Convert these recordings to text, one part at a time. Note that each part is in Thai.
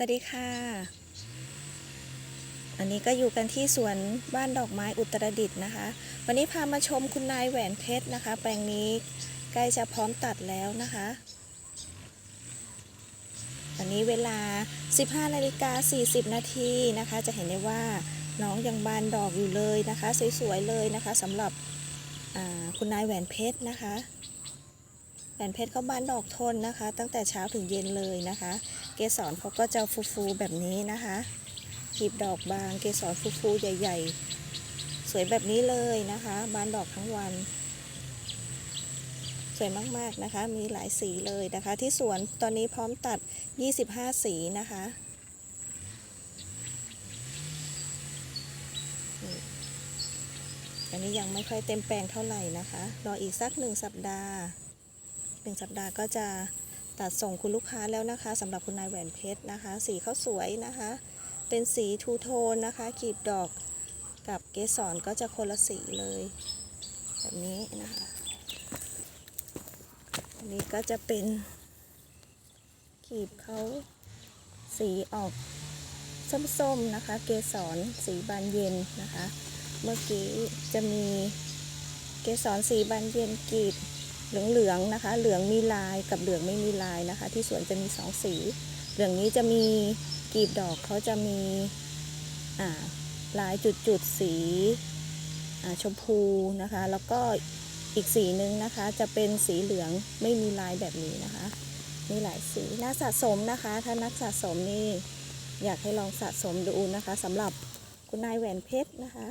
สวัสดีค่ะ อันนี้ก็อยู่กันที่สวนบ้านดอกไม้อุตรดิตถ์นะคะ วันนี้พามาชมคุณนายแหวนเพชรนะคะ แปลงนี้ใกล้จะพร้อมตัดแล้วนะคะวันนี้เวลา 15นาฬิกา40 นาทีนะคะ จะเห็นได้ว่าน้องยังบานดอกอยู่เลยนะคะ สวยๆเลยนะคะสำหรับคุณนายแหวนเพชรนะคะ แหวนเพชรเขาบานดอกทนนะคะ ตั้งแต่เช้าถึงเย็นเลยนะคะ เกสรเขาก็จะฟูๆแบบนี้นะคะกลีบดอกบางเกสรฟูๆใหญ่ ๆ สวยแบบนี้เลยนะคะ บานดอกทั้งวัน สวยมากๆนะคะ มีหลายสีเลยนะคะ ที่สวนตอนนี้พร้อมตัด 25 สีนะคะอันนี้ยังไม่ค่อยเต็มแปลงเท่าไหร่นะคะ รออีกสักหนึ่งสัปดาห์ หนึ่งสัปดาห์ก็จะตัดส่งคุณลูกค้าแล้วนะคะสำหรับคุณนายแหวนเพชรนะคะ สีเขาสวยนะคะ เป็นสีทูโทนนะคะกีบดอกกับเกสรก็จะคนละสีเลย แบบนี้นะคะอันนี้ก็จะเป็นกีบเขาสีออกส้มๆนะคะ เกสรสีบานเย็นนะคะ เมื่อกี้จะมีเกสรสีบานเย็นกีบ เหลืองๆนะคะ เหลืองมีลายกับเหลืองไม่มีลายนะคะ ที่สวนจะมีสองสี เหลืองนี้จะมีกลีบดอกเขาจะมีลายจุดๆสีชมพูนะคะ แล้วก็อีกสีหนึ่งนะคะ จะเป็นสีเหลืองไม่มีลายแบบนี้นะคะ มีหลายสีน่าสะสมนะคะ ถ้านักสะสมนี่อยากให้ลองสะสมดูนะคะสำหรับคุณนายแหวนเพชรนะคะ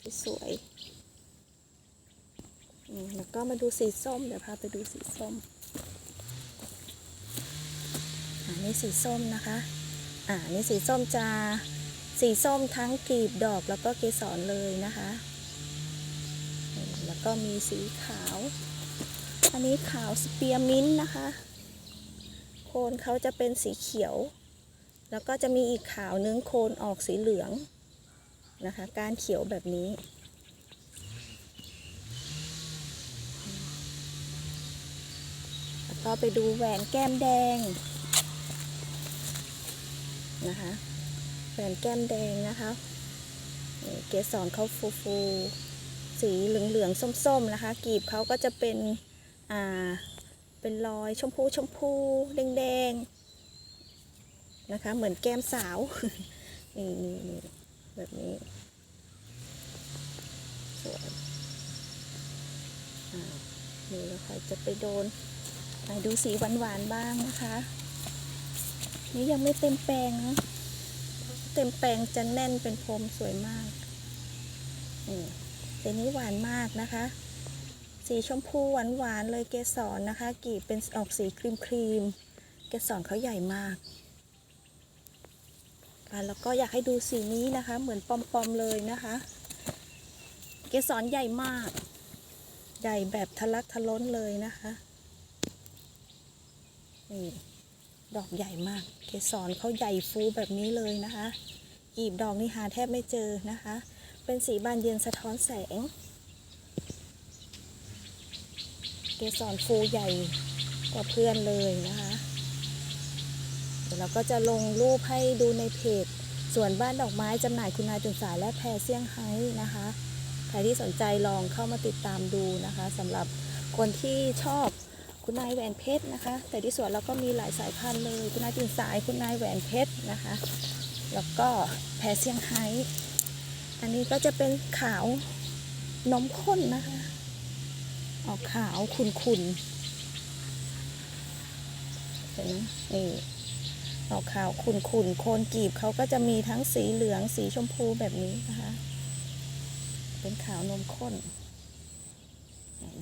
ที่สวย แล้วก็มาดูสีส้ม เดี๋ยวพาไปดูสีส้มอ่านี่สีส้มนะคะ อ่านี่สีส้มจะสีส้มทั้งกลีบดอกแล้วก็เกสรเลยนะคะ แล้วก็มีสีขาว อันนี้ขาวสเปียร์มินต์นะคะ โคนเขาจะเป็นสีเขียว แล้วก็จะมีอีกขาวนึงโคนออกสีเหลืองนะคะ การเขียวแบบนี้ แล้ว ก็ไปดูแหวนแก้มแดงนะคะแหวนแก้มแดงนะคะเกสรเขาฟูฟูสีเหลืองๆส้มๆนะคะ กีบเขาก็จะเป็นอ่าเป็นรอยชมพูชมพูแดงๆนะคะ เหมือนแก้มสาวนี่นี่นี่แบบนี้สวยอ่านี่แล้วใครจะไปโดน ไปดูสีหวานๆบ้างนะคะ นี่ยังไม่เต็มแปลงนะเต็มแปลงจะแน่นเป็นพรมสวยมากนี่แต่นี้หวานมากนะคะ สีชมพูหวานๆเลยเกสรนะคะกีบเป็นออกสีครีมครีมๆเกสรเขาใหญ่มากแล้วก็อยากให้ดูสีนี้นะคะ เหมือนปอมๆเลยนะคะ เกสรใหญ่มาก ใหญ่แบบทะลักทะล้นเลยนะคะ นี่ดอกใหญ่มาก เกสรเขาใหญ่ฟูแบบนี้เลยนะคะกลีบดอกนี่หาแทบไม่เจอนะคะ เป็นสีบานเย็นสะท้อนแสง เกสรฟูใหญ่กว่าเพื่อนเลยนะคะ เดี๋ยวเราก็จะลงรูปให้ดูในเพจสวนบ้านดอกไม้จำหน่ายคุณนายจุนสายและแพรเซี่ยงไฮ้นะคะ ใครที่สนใจลองเข้ามาติดตามดูนะคะสำหรับคนที่ชอบ คุณนายแหวนเพชรนะคะ แต่ที่สวนเราก็มีหลายสายพันธุ์เลย คุณนายตื่นสาย คุณนายแหวนเพชรนะคะ แล้วก็แพรเซียงไฮ้อันนี้ก็จะเป็นขาวนมข้นนะคะ ออกขาวขุ่นๆเห็นไหมนี่ออกขาวขุ่นๆโคนกีบเขาก็จะมีทั้งสีเหลืองสีชมพูแบบนี้นะคะ เป็นขาวนมข้น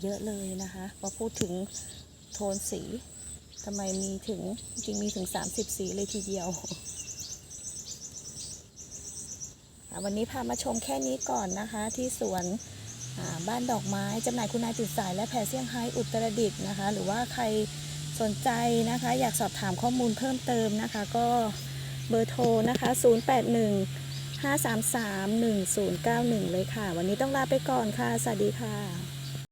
เยอะเลยนะคะ พอพูดถึง โทนสีทำไมมีถึงจริงมีถึง 30 สีเลยทีเดียว วันนี้พามาชมแค่นี้ก่อนนะคะ ที่สวนบ้านดอกไม้จำหน่ายคุณนายจุดสายและแผ่เซี่ยงไฮ้อุตรดิตถ์นะคะ หรือว่าใครสนใจนะคะ อยากสอบถามข้อมูลเพิ่มเติมนะคะ ก็เบอร์โทรนะคะ 081 533 1091 เลยค่ะ วันนี้ต้องลาไปก่อนค่ะ สวัสดีค่ะ